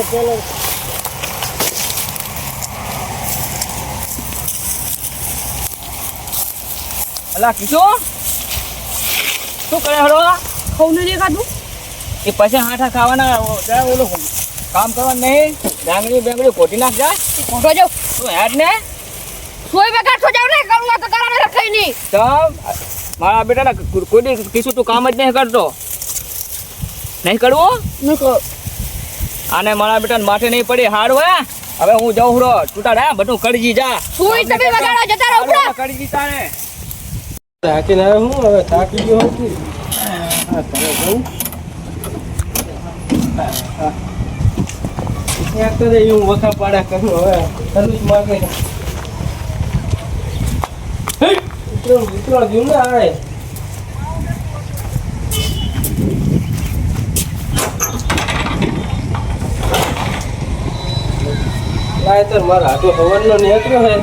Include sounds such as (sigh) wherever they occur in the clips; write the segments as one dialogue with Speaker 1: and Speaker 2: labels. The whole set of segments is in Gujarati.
Speaker 1: તો પેલો
Speaker 2: અલા કિશો શું કરે હળો?
Speaker 3: ખવું નહીં દેખાતું?
Speaker 2: એ પછી હાથા ખાવાના જરા ઓલું કામ કરવાનું નહીં. ડાંગરી બેંગડી કોટી નાખ જા.
Speaker 3: ખોટો જાવ
Speaker 2: તું હેડ ને.
Speaker 3: સોય બેગા છો જાવ ને? કરું તો કરાને રખાઈ નહીં.
Speaker 2: તો મારા બેટા ના કોઈ દી કીશું તું કામ જ નહીં કરતો. નહીં કરવું? આને મારા બેટા માથે નહીં પડી હાડ હોય હવે હું જાઉં રે બધું કરજી જા
Speaker 3: સુઈ તમે વગાડો જતા રહો ઉપડા
Speaker 2: કરજી તારે
Speaker 1: થાકી ના હું હવે થાકી ગયો હું. હા, ઘરે જવું. હા, હા. ક્યાંક તો જઈ હું વખા પાડા કરું હવે તરુ જ માગે હે! ઉતરો જીવ ને આય. લાય તો મારા હાથો હવનનો નીકળ્યો હે.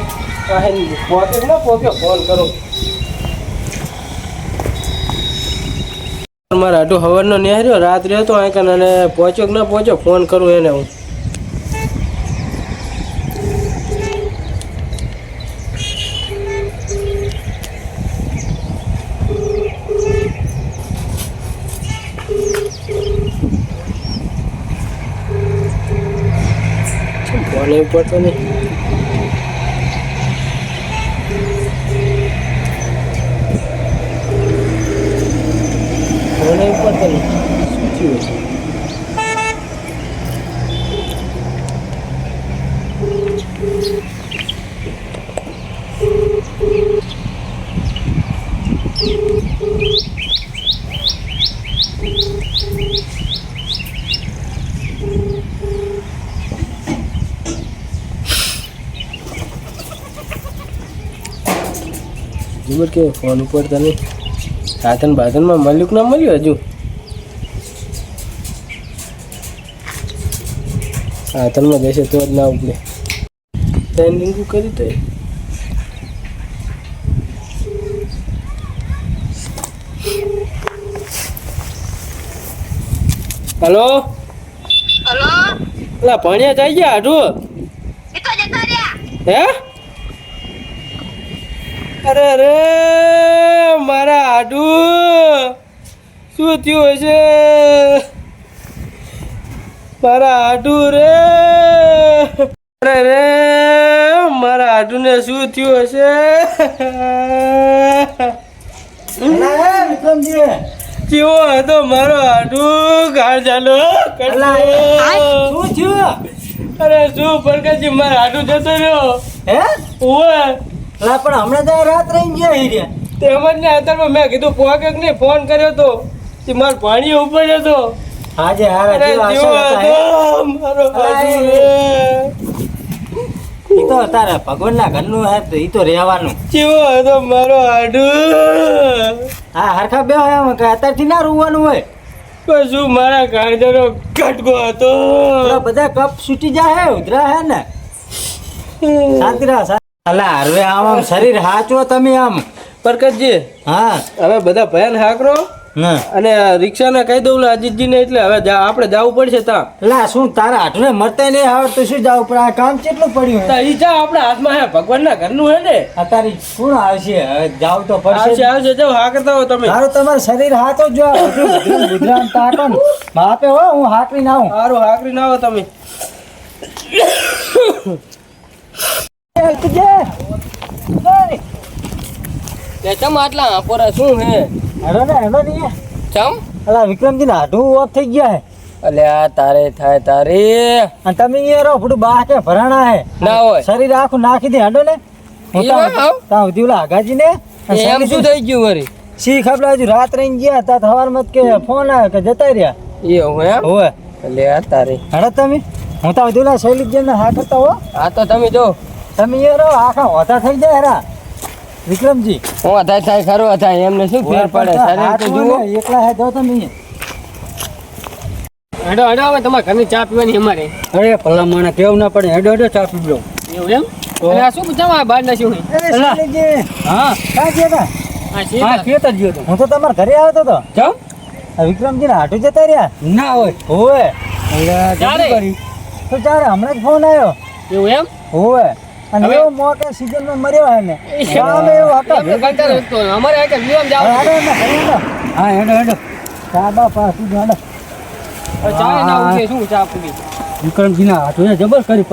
Speaker 1: આહે પોકે ન પોકે ફોન કરું. મારા હાટુ હવનનો નેહર્યો રાત્રે હતો અહીં કન અને પહોંચ્યો કે ન પહોંચ્યો, ફોન કરું એને હું. ફોન એ પડતો નહીં ફોન એ પડતો નહીં શું થયું હશે? જબર કે ફોન ઉપર તને સાધન બાધનમાં મળ્યું કે ના મળ્યું હજુ? સાધનમાં જશે તો જ ના ઉપડે. ટ્રેનિંગ કરી તો હલો
Speaker 3: હલો
Speaker 1: ભણ્યા જઈ ગયા
Speaker 3: રહ્યા.
Speaker 1: હે? અરે અરે મારા આડુ શું થયું હશે? મારા આડુ રે. અરે રે મારા આડુને શું થયું હશે? કેવો હતો મારો આડુ ગાળ ચાલો શું થયું? અરે શું પડકાજી મારા આડુ જતો રહ્યો.
Speaker 4: હે?
Speaker 1: ઓવે
Speaker 4: લા પણ હમણાં તો રાત રહી ગયા હીર્યા
Speaker 1: તેમજ ને અત્યારમાં મેં કીધું પોકે ને ફોન કર્યો તો. કે માર પાણી ઉપર હતો
Speaker 4: આજે હારા જીવ હતા,
Speaker 1: મારો બાજુ
Speaker 4: તો તારા ભગવાનના ઘરનું હે તો ઈ તો રહેવાનું.
Speaker 1: જીવો હતો મારો આડુ.
Speaker 4: હા હરખા બે હોય એમ કે અત્યારથી ના રૂવાનું હોય.
Speaker 1: શું મારા કાળજાનો કટકો હતો?
Speaker 4: બધા કપ છૂટી જાય ઉધરા હે ને? શાંતિ રાહ. અલા હરવે આમ આમ શરીર હાચો તમે આમ.
Speaker 1: પરકતજી
Speaker 4: હા.
Speaker 1: હવે બધા ભયાન હાકરો.
Speaker 4: ના
Speaker 1: અને રિક્ષાને કહી દઉં લે અજીતજીને એટલે હવે આપણે જવું પડશે તા.
Speaker 4: લા શું તારા હાથને મરતા નહીં આવડતું શું જાવ? પણ આ કામ કેટલું પડ્યું
Speaker 1: ઈ જા આપણા હાથમાં હે ભગવાનના ઘરનું હે ને.
Speaker 4: અત્યારે કોણ આવશે? હવે જાવ તો પડશે.
Speaker 1: આવશે જાવ હા કરતા હો તમે.
Speaker 4: તારું તમારું શરીર હાથો જ ગુજરાત તાકો માપે હો હું હાકવીને આવું.
Speaker 1: સારું હાકરી ના આવો તમે. તે ચમ આટલા આપોરા શું હે?
Speaker 4: હેડો ને હેડો ને.
Speaker 1: ચમ?
Speaker 4: અલા વિક્રમજી ના હાડું ઓફ થઈ ગયા હે.
Speaker 1: અલ્યા તારે થાય તારે.
Speaker 4: અને તમે અહીંયા રહો થોડું બહાર કે ભરાણા હે.
Speaker 1: ના હોય.
Speaker 4: શરીર આખું નાખી દે હેડો ને. હું
Speaker 1: આવ?
Speaker 4: તાં તાં સુધી ઓલા આગાજી ને
Speaker 1: એમ શું થઈ ગયું વળી
Speaker 4: શી ખબર હજુ રાત રહી ગયા તા સવાર મત કે ફોન આવ્યો કે જતા રહ્યા.
Speaker 1: એવું એમ?
Speaker 4: હોવે.
Speaker 1: અલ્યા તારે.
Speaker 4: હેડો તમે. હું તો સુધી ઓલા શૈલિકજી હા કરતા હો.
Speaker 1: આ તો તમે જો.
Speaker 4: તમે અહીંયા આખા હોતા થઈ જાય હેરા. વિક્રમજી.
Speaker 1: હું થાય થાય ખરો થાય એમને શું ફેર પડે? શરીર તો જુઓ.
Speaker 4: એકલા હે જાઓ તમે.
Speaker 1: હેડો હેડો હવે તમારે ઘરની ચા પીવાની અમારે.
Speaker 4: અરે ભલા માણા કેવું ના પડે. હેડો હેડો ચા પી લો
Speaker 1: એવું એમ? આ શું પૂછાવા? બહાર ના શું
Speaker 4: હા. તા હા ગયો તો હું તો તમારા ઘરે આવ્યો તો આ વિક્રમજી ના હાટુ જતા રહ્યા? ના હોય. હોય? તો હમણાં જ ફોન આવ્યો.
Speaker 5: એવું એમ?
Speaker 4: હોવે. અને એવો મોટો સિઝનમાં મર્યો હે ને આમ એવો હતો.
Speaker 5: અમારે આ કે જાવ
Speaker 4: હેડો ને, હેડો. હા હેડો હેડો. સાબા હેડો
Speaker 5: ના ઉઠે શું ચા પૂરી
Speaker 4: વિક્રમજીના જબર કરી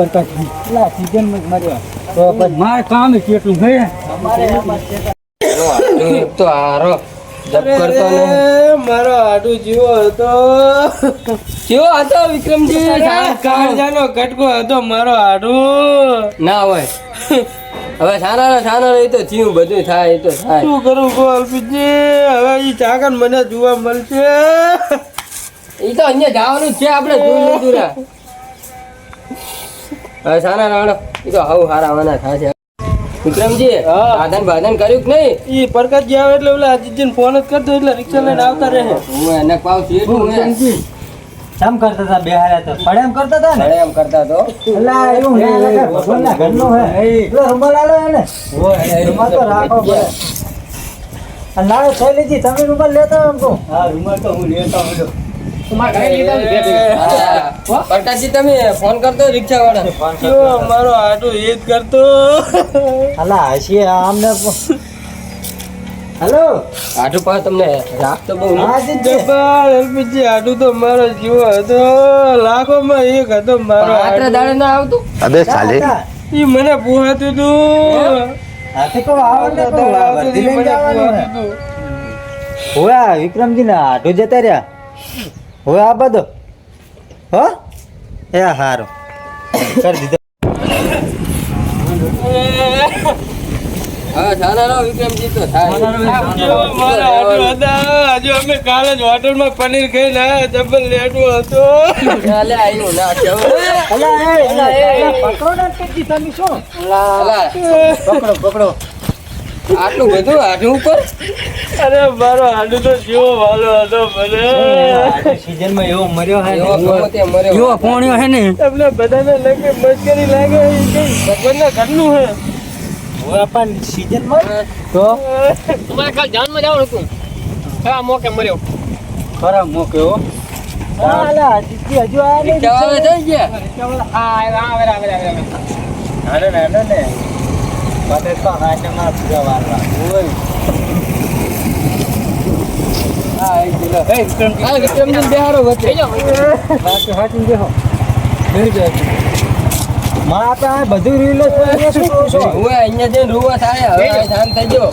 Speaker 4: એટલા સીઝનમાં મર્યો. તો પછી મારે કામ કેટલું ગયે
Speaker 5: તો હારો જપ કરતો ને
Speaker 1: મારો આડું જીવો હતો.
Speaker 5: કેવો હતો વિક્રમજી?
Speaker 1: કાળજાનો કટકો હતો મારો આડું.
Speaker 5: ના હોય. હવે સાના સાના એ તો થયું બધું થાય એ તો થાય.
Speaker 1: શું કરું હવે ઈ ચાકન મને જોવા મળશે.
Speaker 5: એ તો અહીંયા જવાનું છે આપણે દૂર હવે સાના રાણો એ તો હવ હારા વાના થશે વિક્રમજી
Speaker 1: હા.
Speaker 5: સાધન બાધન કર્યું કે નહીં?
Speaker 1: ઈ પરકત આવે એટલે ઓલા અજીતજીને ફોન જ કરતો એટલે રિક્ષા લઈને આવતા રહે.
Speaker 5: હું એને પાવ સીધું વિક્રમજી
Speaker 4: કામ કરતા હતા બેહાર્યા તો? પડે એમ કરતા હતા ને?
Speaker 5: એમ કરતા તો.
Speaker 4: એટલે એવું હે લગા ભગવાનના ઘરનું હે. પેલો રૂમાલ આલો એને. રૂમાલ તો રાખો પડે. અને લાવો શૈલીજી તમે રૂમાલ લેતા એમ કહું. હા રૂમાલ તો હું લેતા
Speaker 5: ને. હા. પ્રકાશજી તમે ફોન કરતો રિક્ષા વાળા
Speaker 1: મારો આડું એ જ કરતો
Speaker 4: અલા હસીએ આમને હેલો?
Speaker 5: તમને રાખતો બહુ
Speaker 1: તો મારો જીવો હતો. લાખોમાં એક હતો મારો
Speaker 5: આટલા દાડે ના આવતું?
Speaker 6: અબે સાલે.
Speaker 1: ઈ મને પૂહાતું હતું
Speaker 4: હાથે
Speaker 1: આવતું મને.
Speaker 4: હોયા વિક્રમજી ને આટો જતા રહ્યા. હવે આ બધો હો? એ હારો. કરી દીધો.
Speaker 1: પનીર ખાઈને આયા ડબલ લેટવો હતો
Speaker 5: ના
Speaker 4: ને પકડો પકડો.
Speaker 5: આટલું બધું આટલું ઉપર?
Speaker 1: અરે મારો આડું તો જીવો વાલો હતો મને.
Speaker 4: સીઝનમાં એવો મર્યો હે
Speaker 5: એવો મર્યો.
Speaker 4: એવો પોણ્યો હે ને.
Speaker 1: તમને બધાને લાગે મસ્કરી લાગે ભગવાનના ઘરનું હે.
Speaker 4: હવે પણ સીઝન તો?
Speaker 5: તમારે કાલ જાનમાં જવાનું હતું. ખરા મોકે મર્યો.
Speaker 4: ખરા મોકે જીજી હજુ આ
Speaker 5: થઈ ગયા?
Speaker 4: હા આવે આવે આવે આવે હાલો ને હાલો ને. બધે તો હાથમાં પૂરા વાળવા ઓય
Speaker 5: હા એ કિલો હે વિક્રમજી હા વિક્રમજી બેહારો વચ્ચે
Speaker 4: બાકી હાથીને બેહો બેહી જાઓ માં આપણે આ બધું રીલો છે શું કહો છો
Speaker 5: હું અહીંયા જઈને રૂવા થાય હવે શાંત થઈ ગયો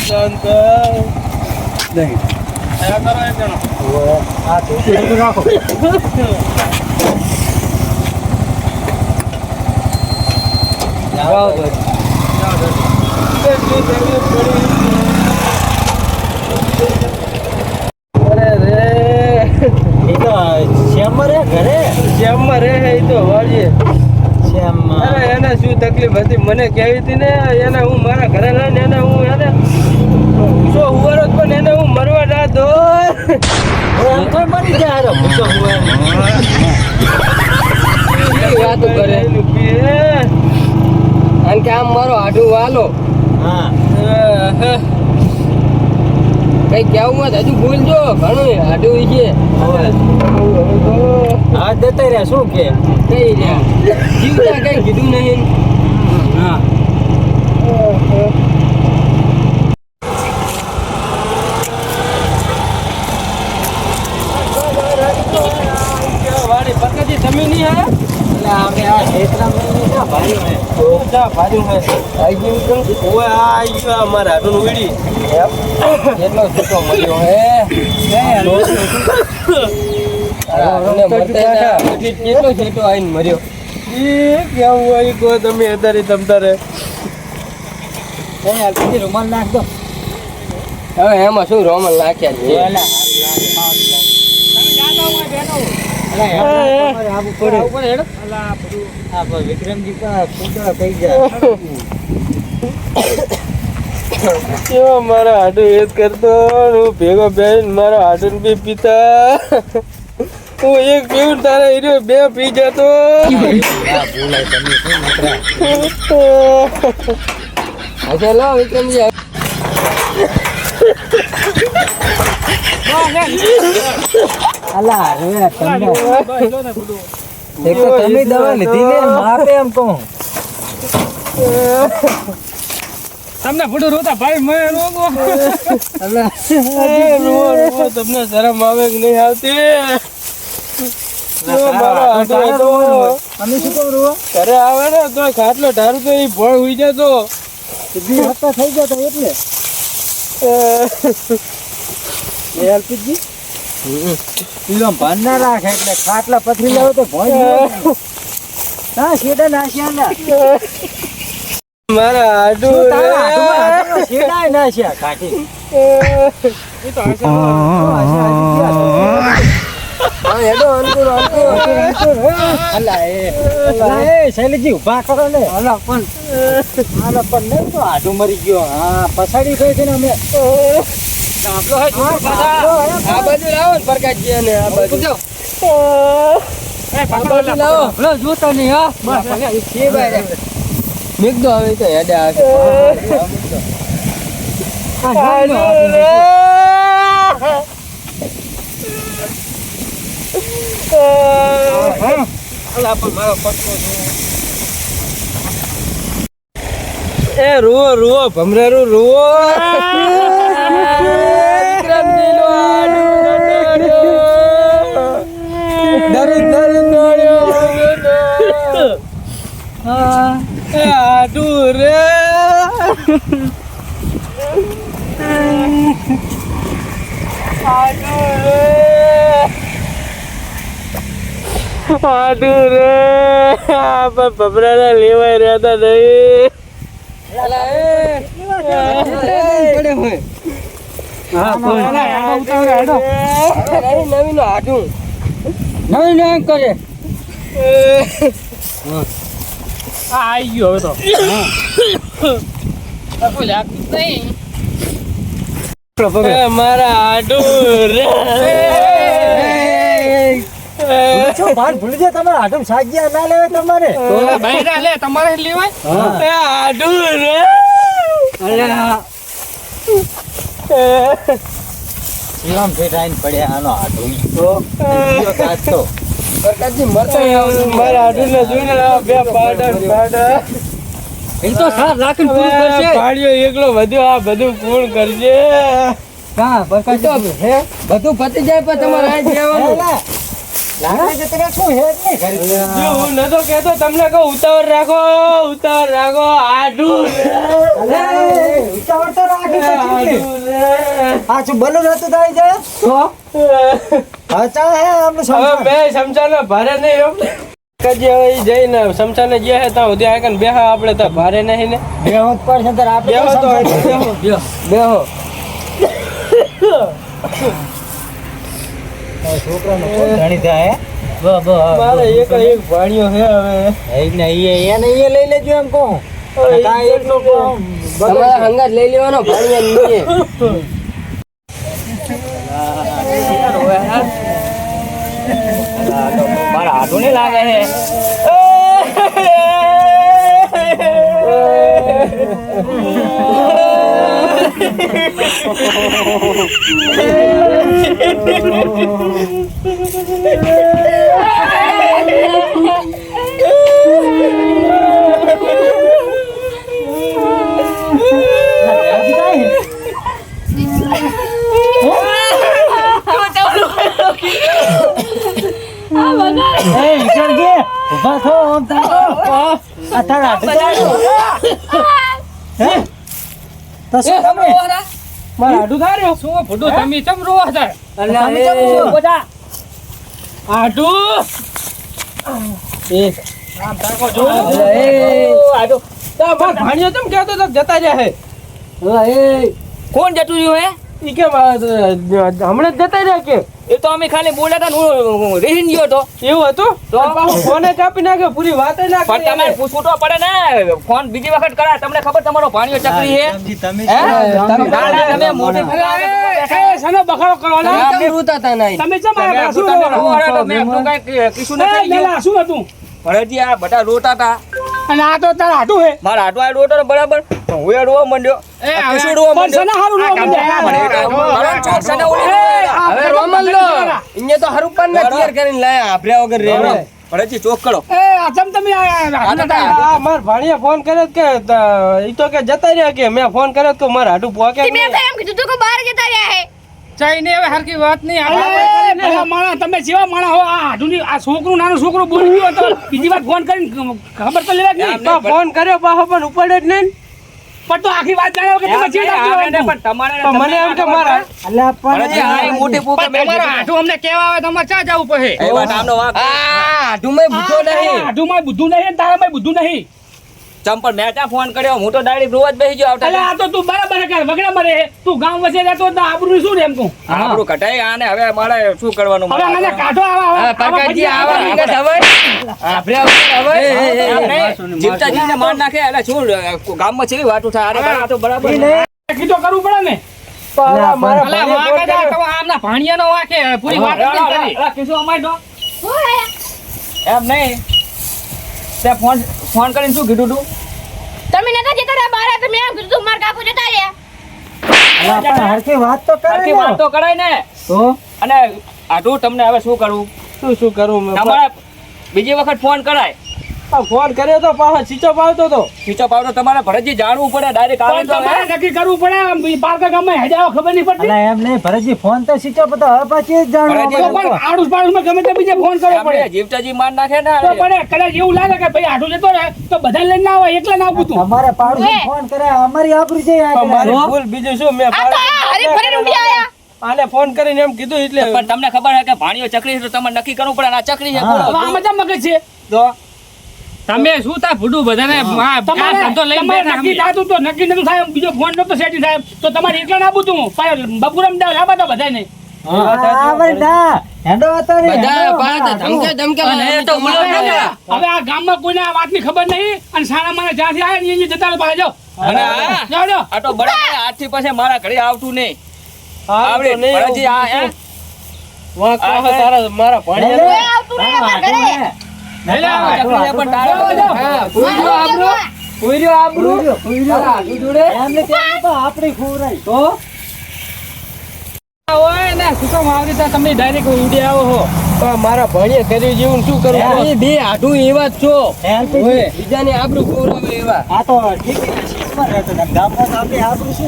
Speaker 1: શાંત
Speaker 4: નહીં આ તો રાખો તો
Speaker 1: તકલીફ પડી અરે રે
Speaker 4: એ તો શ્યામમાં રે ઘરે
Speaker 1: શ્યામમાં રહે એ તો વાળીએ
Speaker 4: શ્યામમાં
Speaker 1: અરે એને શું તકલીફ હતી મને કહેવી હતી ને એને હું મારા ઘરે લઈને એને હું એને શું ઉવારો પણ એને હું મરવા ના દો
Speaker 4: હું તો મરી જાય પૂછો.
Speaker 5: વાતો કરે અને કે આમ મારો આઢું વાલો.
Speaker 4: હા.
Speaker 5: કઈ કેવું મત હજુ ભૂલજો ઘણું આઢું છે
Speaker 4: હા જતા રહ્યા શું કે?
Speaker 5: કઈ રહ્યા. જીવતા કઈ કીધું નહીં
Speaker 4: હા
Speaker 1: વાડી પકડી તમે નહીં હા
Speaker 4: એટલે અમે આ ક્ષેત્રમાં ક્યાં ભાર્યું હે
Speaker 1: જા ભાર્યું હે આઈ ગયું. તો ઓય આ આઈ ગયો આ મારા હાડું ઉડી
Speaker 5: કેટલો છૂટો મળ્યો હે? કેટલો આઈને મર્યો
Speaker 1: એ કેવું હોય કહો તમે અત્યારે તમ તારે.
Speaker 4: કઈ હાલ પછી રૂમાલ નાખ દો.
Speaker 5: હવે એમાં શું રોમન નાખ્યા છે?
Speaker 1: મારા હાડું એ જ કરતો હું ભેગો બેન મારા હાડું બી પીતા. હું એક પીવું તારા હીરો બે પી જતો.
Speaker 5: લો વિક્રમજી
Speaker 4: અલા રે તમને એક તો તમે દવા લીધી ને માપે એમ કહું.
Speaker 5: તમને ફોટો રોતા ભાઈ મેં રોગો.
Speaker 1: રૂવો તમને શરમ આવે કે નહીં આવતી? ઘરે આવે ને તો ખાટલો ઢારું તો એ ભોળ હુઈ જતો.
Speaker 4: હપ્તા થઈ ગયા તા એટલે. એ અલ્પિતજી? પેલો ભાન ના રાખે એટલે ખાટલા પથરી લાવો તો ભોંય હા શેડા નાખ્યા ના.
Speaker 1: મારા
Speaker 4: આડુ શેડાય નાખ્યા ખાટી? શૈલેષજી, ઊભા કરો ને. અલા, પણ નહીં તો આડું મરી ગયો. હા પછાડી ગઈ છે ને અમે.
Speaker 1: આ બાજુ લાવો ને પ્રકાશજી અને આ બાજુ
Speaker 4: લો, જોતા નહીં હા
Speaker 1: મેઘ દો હવે તો હેડે
Speaker 4: આ
Speaker 1: એ રૂવો રૂવો ભમરારું રૂવો. (laughs) રે આડું રે. આડું રે. આ પણ ભમરાના લેવાય રહેતા નહીં. નવીન
Speaker 4: કરે.
Speaker 5: આ આવી ગયો હવે તો.
Speaker 1: મારા
Speaker 4: શું ભાન ભૂલી જાય તમારે હાડું સાજ્યા ના લેવાય તમારે.
Speaker 5: ભાઈ લે તમારે લેવાય?
Speaker 1: એ હાટું રે.
Speaker 4: શ્રીરામ ફેટાઈને પડ્યા આનો હાડું તો? બીજો
Speaker 1: એકલો વધ્યો આ બધું પૂર્ણ કરજે.
Speaker 4: હા
Speaker 1: બધું પતી જાય પણ તમારે આ
Speaker 4: શું હે.
Speaker 1: નતો કેતો તમને કહું ઉતાવળ રાખો ઉતાવળ રાખો
Speaker 4: આડું ઉતાવળ તો રાખી પછી શું બલૂન હતું તારી જાય હા
Speaker 1: હવે બે શમશાને ભારે નહીં હો. કજી હવે જઈને શમશાને જે હે આકન બેહા આપણે તો ભારે નહીં ને.
Speaker 4: બેહો આપણે
Speaker 1: બેહો તો બેહો.
Speaker 4: છોકરાનો થાય
Speaker 1: મારે એક એક ભાણિયો હે હવે.
Speaker 4: એને એને ઈ લઈ લેજો એમ કહું. તમારા
Speaker 1: હંગાત લઈ લેવાનો ભાણિયા નહીં
Speaker 2: મારા હાથું નહીં લાગે છે (laughs)
Speaker 4: હજી કાંઈ હે? એ વિક્રમજી, ઊભા થો, આમ તાકો. આ તારા હાથે ચાલો. હે? તો શું તમે?
Speaker 1: મારા હાટું થાર્યો
Speaker 5: શું ફોટો તમે ચમ રોવા હતા
Speaker 4: તમે કેમ છો?
Speaker 5: બધા આટુ
Speaker 1: એ.
Speaker 5: આટુ
Speaker 1: મારા ભાણિયો કેમ કહેતો તો જતા રહ્યા હે?
Speaker 2: કોણ જતું રહ્યું હે?
Speaker 1: ઈ કેમ હમણાં જતા રહ્યા કે?
Speaker 2: એ તો અમે ખાલી બોલાતા હું રહી ગયો તો.
Speaker 1: એવું હતું?
Speaker 2: તો?
Speaker 1: ફોન કાપી નાખ્યો પૂરી વાત ના
Speaker 2: પણ
Speaker 1: તમે
Speaker 2: તમારે પૂછવું તો પડે ને. ફોન બીજી વખત કરા તમને ખબર તમારો ભાણિયો ચકરી હે?
Speaker 4: તમે
Speaker 2: તમે મોટી
Speaker 5: એ સનો તમે ચમ આવ્યા? શું રોવા?
Speaker 2: મેં આપણું કાંઈ કીધું નથી.
Speaker 5: મેલા, શું હતું?
Speaker 2: આ બધા રોતા હતા.
Speaker 5: અને આ તો તાર હાટુ હે.
Speaker 2: મારા આટો આ રોતો બરાબર? હું એ રોવા માંડ્યો.
Speaker 5: એ
Speaker 2: કશું રોવા માંડ્યો.
Speaker 5: સના હારું રોવા માંડ્યા?
Speaker 2: મને એ તો કરણ ચોર છે ને ઓલી
Speaker 1: હવે રોમન લો. અહીંયા તો હરુપન ને તૈયાર કરીને લાયા આભર્યા વગર રે
Speaker 2: ભરતજી ચોક કરો.
Speaker 7: એ આતમ તમે આ-
Speaker 1: માર ભાણીએ ફોન કર્યો કે ઈ તો કે જતા રહ્યા કે મેં ફોન કર્યો તો મારા હાટુ પોકે
Speaker 5: મેં તો એમ કીધું તો કે બહાર જતા રહ્યા હે.
Speaker 7: ચાઈને હવે હરકી વાત નહીં. માણસ તમે જેવા માણસ હો આ આધુનિક આ છોકરું નાનું છોકરું બોલી હોય તો બીજી વાર ફોન કરીને ખબર તો લેવા જ નહીં.
Speaker 1: તો ફોન કર્યો પાછો પણ ઉપર જ નહીં
Speaker 7: પણ તો આખી વાત જાણ્યો કે તમે જે
Speaker 2: નહીં, પણ તમારે
Speaker 1: તો મને એમ કે મારા
Speaker 4: અલ્યા પણ
Speaker 2: મોટી
Speaker 7: પણ તમારા હાથું અમને કેવા આવે તમારે ક્યાં જવું પડે.
Speaker 2: એ વાત આમનો આધુ
Speaker 7: મે બુદ્ધું નહીં. તારા મે બુદ્ધું નહીં.
Speaker 2: ચંપલ મેં ત્યાં ફોન કર્યો? હું તો ડાયરેક્ટ રોજ બેસી ગયો આવતા
Speaker 7: આ તો તું બરાબર કર વગડા મરે? તું ગામ વસે રહેતો તો આબરૂ શું રે એમ કહું
Speaker 2: આબરૂ કટાઈ આને હવે મારે શું કરવાનું?
Speaker 7: હવે મને કાઢો આવા આવા- આવા હવે આવા.
Speaker 2: હવે. જીવતા જીને માર નાખે. એટલે શું ગામમાં છે વાત ઉઠા અરે બરાબર, આ તો બરાબર
Speaker 7: તો કરવું પડે ને.
Speaker 1: મારા નો
Speaker 7: વાંક પૂરી વાત કરી.
Speaker 2: કીધું તો. એમ નહીં. તે ફોન ફોન કરીને શું કીધું તું?
Speaker 5: તમે નતા જતા રહ્યા બહાર તમે એમ કીધું તું મારા કાકુ જતા રહ્યા.
Speaker 4: પણ હરખી વાત તો કરે હરખી
Speaker 2: વાત તો કરાય ને.
Speaker 4: તો?
Speaker 2: અને આટલું તમને હવે શું કરવું
Speaker 1: શું શું કરું?
Speaker 2: તમારે બીજી વખત ફોન કરાય.
Speaker 1: ફોન કર્યો તો પાછો ચીચો પાવતો તો.
Speaker 2: ચીચો પાવતો તમારે ભરતજી જાણવું પડે ડાયરેક્ટ આવે તો
Speaker 7: તમારે નક્કી કરવું પડે આમ પારકા ગામમાં હેજાઓ ખબર નહીં પડતી?
Speaker 4: એમ નહીં ભરતજી ફોન તો ચીચો પતો હવે પછી જ જાણવા.
Speaker 7: પણ આડુસ પાડુસમાં ગમે તે બીજે ફોન કરવો પડે.
Speaker 2: જીવતાજી માર નાખે ને
Speaker 7: તો પડે કદાચ એવું લાગે કે ભાઈ આડું લેતો રહે તો બધા લઈને ના આવે એકલા ના આવતું અમારે
Speaker 4: તમારે ફોન કરે અમારી આપરી છે આ
Speaker 1: પણ મારી ભૂલ બીજું શું? મેં
Speaker 5: આ હરી ફરી ઉડી આયા.
Speaker 1: આને ફોન કરીને એમ કીધું એટલે
Speaker 2: પણ તમને ખબર છે કે ભાણીઓ ચકરી છે તો તમારે નક્કી કરવું પડે આ ચકરી છે.
Speaker 7: આમાં મગજ છે?
Speaker 2: તો
Speaker 6: તમે શું તા ભૂડું બધાને
Speaker 7: તમારે
Speaker 6: ધંધો લઈ
Speaker 7: તમારે
Speaker 6: બેઠા
Speaker 7: નક્કી. થતું તો નક્કી નતું થાય બીજો ફોન નતો સેટી સાહેબ તો તમારે એકલા ના પૂછું બપુરમ દાવ લાવવા તો બધા નહીં
Speaker 4: હા, આ વળી ના હેડો ને, હેડો. હા,
Speaker 2: અને એ તો ઉલો
Speaker 7: હવે આ ગામમાં કોઈને આ વાતની ખબર નહીં? અને સારા મારા જ્યાંથી આવે ને જતા પાસે જાઓ.
Speaker 2: અને આ- તો બરાબર આજથી પછી મારા ઘરે આવતું નહીં.
Speaker 1: હા,
Speaker 2: આવડે.
Speaker 1: નહીં
Speaker 2: આ
Speaker 1: તારા મારા
Speaker 5: ભણ્યા આવતું નહીં. મારું
Speaker 6: તમે ડાયરેક્ટ ઉડી આવો હો.
Speaker 1: ભણીએ કર્યું જેવું શું કરું બે આઢું એવા જ છો. બીજાને આબરૂ ખવડાવે એવા.
Speaker 4: આ તો ઠીક છે, શીખમાં રહેતો ને ગામમાં તો આપણી આબરૂ શું?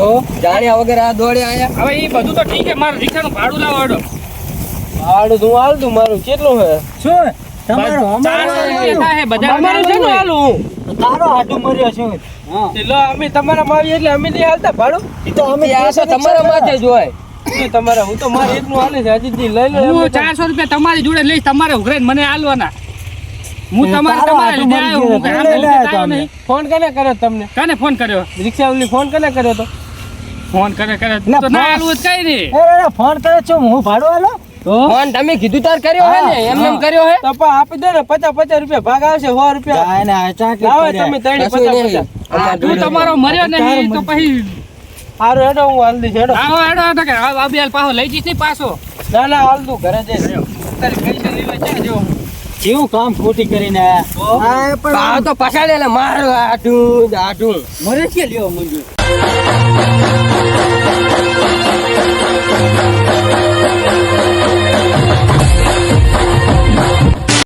Speaker 1: તો જાણ્યા વગર આ દોડે આયા.
Speaker 7: હવે એ બધું તો ઠીક છે મારું રિક્ષાનું ભાડું લાવો હેડો.
Speaker 1: આડું તું હાલ તું મારું કેટલું હે?
Speaker 4: શું? તમારો અમારો
Speaker 6: ચારસો રૂપિયા
Speaker 4: આવ્યો.
Speaker 6: થાય બધા
Speaker 1: અમારું છે ને હાલું.
Speaker 4: તારો હાડું મર્યો શું?
Speaker 1: એટલે અમે તમારા માં એટલે અમે નહીં હાલતા ભાડું?
Speaker 4: ઈ તો અમે પૈસા
Speaker 1: તમારા માથે જ તમારા હું તો મારે એકનું હાલે છે હજી લઈ લો
Speaker 6: હું ચારસો રૂપિયા તમારી જોડે લઈશ તમારે ઉઘરાઈને મને આલવાના હું તમારે તમારે લીધે આવ્યો હું
Speaker 1: ફોન કને કર્યો તમને?
Speaker 6: કાને ફોન કર્યો?
Speaker 1: રિક્ષા ઓલી ફોન કને કર્યો તો?
Speaker 6: ફોન કરે કરે તો ના હાલવું જ કઈ નહીં.
Speaker 4: ફોન કરે છો હું ભાડો આલો તો
Speaker 1: ફોન તમે કીધું તાર કર્યો
Speaker 4: હે ને? એમ એમ
Speaker 1: કર્યો હે? તો આપી દે ને પચાસ પચાસ રૂપિયા ભાગ આવશે સો રૂપિયા.
Speaker 4: ને આ
Speaker 1: લાવો. તમે ત્રણે પચાસ પચાસ.
Speaker 6: તું તમારો મર્યો નહીં તો પછી
Speaker 1: સારું હેડો હું હાલ દઈશ હેડો.
Speaker 6: આવો હેડો હેડો કે આ બે હાલ પાછો લઈ જઈશ નહીં પાછો.
Speaker 1: ના ના હાલ તું ઘરે જઈશ.
Speaker 6: તારે પૈસા લેવા ક્યાં જો.
Speaker 4: જેવું કામ ખોટી કરીને? આયા? આ પણ
Speaker 1: તો પછાડેલા મારો આટું આટું
Speaker 4: મરે છે લ્યો મંજૂર